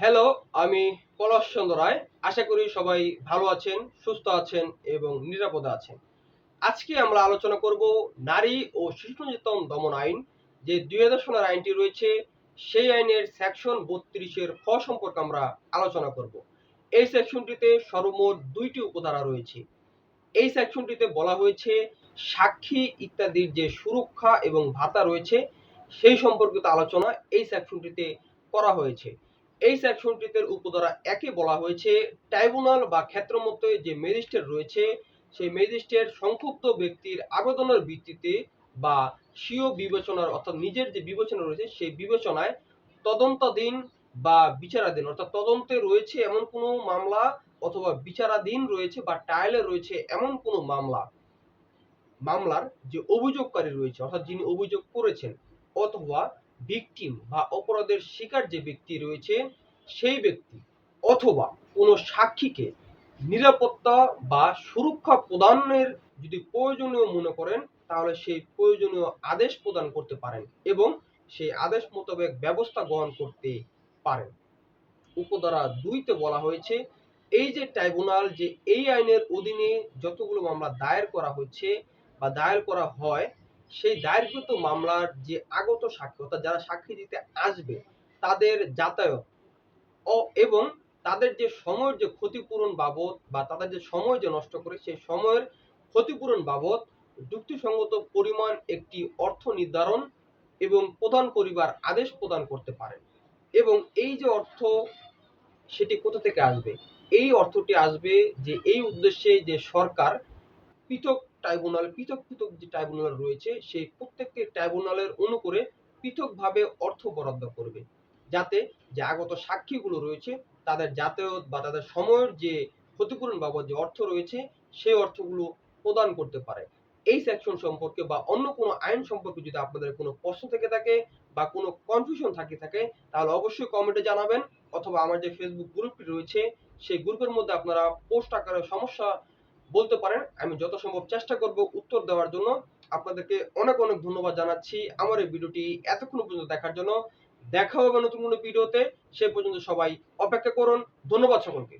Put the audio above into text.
Hello আমি পলাশ চন্দ্র রায়। আশা করি সবাই ভালো আছেন, সুস্থ আছেন এবং নিরাপদে আছেন। আজকে আমরা আলোচনা করব নারী ও শিশু নির্যাতন দমন আইন, যে দুই হাজার সনের আইনটি রয়েছে, সেই আইনের সেকশন বত্রিশের খ সম্পর্কে আমরা আলোচনা করব। এই সেকশনটিতে সর্বমোট দুইটি উপধারা রয়েছে। এই সেকশনটিতে বলা হয়েছে, সাক্ষী ইত্যাদির যে সুরক্ষা এবং ভাতা রয়েছে, সেই সম্পর্কিত আলোচনা এই সেকশনটিতে করা হয়েছে। এই সেকশনটিতে উপধারা একে বলা হয়েছে ট্রাইব্যুনাল বা ক্ষেত্রমতে যে ম্যাজিস্ট্রেট রয়েছে, সেই ম্যাজিস্ট্রেট সংক্ষুব্ধ ব্যক্তির আবেদনের ভিত্তিতে বা স্বীয় বিবেচনার অর্থাৎ নিজের যে বিবেচনা রয়েছে, সেই বিবেচনায় তদন্তাধীন বা বিচারাধীন, অর্থাৎ তদন্তে রয়েছে এমন কোনো মামলা অথবা বিচারাধীন রয়েছে বা ট্রায়ালে রয়েছে এমন কোনো মামলা, মামলার যে অভিযোগকারী রয়েছে, অর্থাৎ যিনি অভিযোগ করেছেন, অথবা ভিকটিম বা অপরাধের শিকার যে ব্যক্তি রয়েছে, সেই ব্যক্তি অথবা কোনো সাক্ষীকে নিরাপত্তা বা সুরক্ষা প্রদানের যদি প্রয়োজনীয় মনে করেন, তাহলে সেই প্রয়োজনীয় আদেশ প্রদান করতে পারেন এবং সেই আদেশ মোতাবেক ব্যবস্থা গ্রহণ করতে পারেন। উপধারা দুইতে বলা হয়েছে, এই যে ট্রাইব্যুনাল যে এই আইনের অধীনে যতগুলো মামলা দায়ের করা হচ্ছে বা দায়ের করা হয় সেই দায়েরকৃত মামলার যে আগত সাক্ষী, অর্থাৎ যারা সাক্ষী দিতে আসবে, তাদের যাতায়াত ও এবং তাদের যে সময়ের যে ক্ষতিপূরণ বাবদ বা তাদের যে সময় যে নষ্ট করে, সেই সময়ের ক্ষতিপূরণ বাবদ যুক্তিসঙ্গত পরিমাণ একটি অর্থ নির্ধারণ এবং প্রদান করিবার আদেশ প্রদান করতে পারেন এবং এই যে অর্থ সেটি কোথা থেকে আসবে? এই অর্থটি আসবে যে এই উদ্দেশ্যে যে সরকার পৃথক ট্রাইব্যুনাল পৃথক পৃথক যে ট্রাইব্যুনাল রয়েছে, সেই প্রত্যেকটি ট্রাইব্যুনালের অনুকূলে পৃথকভাবে অর্থ বরাদ্দ করবে। যাতে যে আগত সাক্ষীগুলো রয়েছে, তাদের যাতায়াত বা তাদের সময়ের যে ক্ষতিপূরণ বাবদ যে অর্থ রয়েছে, সেই অর্থগুলো প্রদান করতে পারে। এই সেকশন সম্পর্কে বা অন্য কোনো আইন সম্পর্কে যদি আপনাদের কোনো প্রশ্ন থেকে থাকে বা কোনো কনফিউশন থাকে থাকে, তাহলে অবশ্যই কমেন্টে জানাবেন, অথবা আমার যে ফেসবুক গ্রুপটি রয়েছে, সেই গ্রুপের মধ্যে আপনারা পোস্ট আকারে সমস্যা বলতে পারেন, আমি যত সম্ভব চেষ্টা করব উত্তর দেওয়ার জন্য। আপনাদেরকে অনেক অনেক ধন্যবাদ জানাচ্ছি আমার এই ভিডিওটি এতক্ষণ পর্যন্ত দেখার জন্য। দেখা হবে নতুন কোনো ভিডিওতে। সে পর্যন্ত সবাই অপেক্ষা করুন। ধন্যবাদ সকলকে।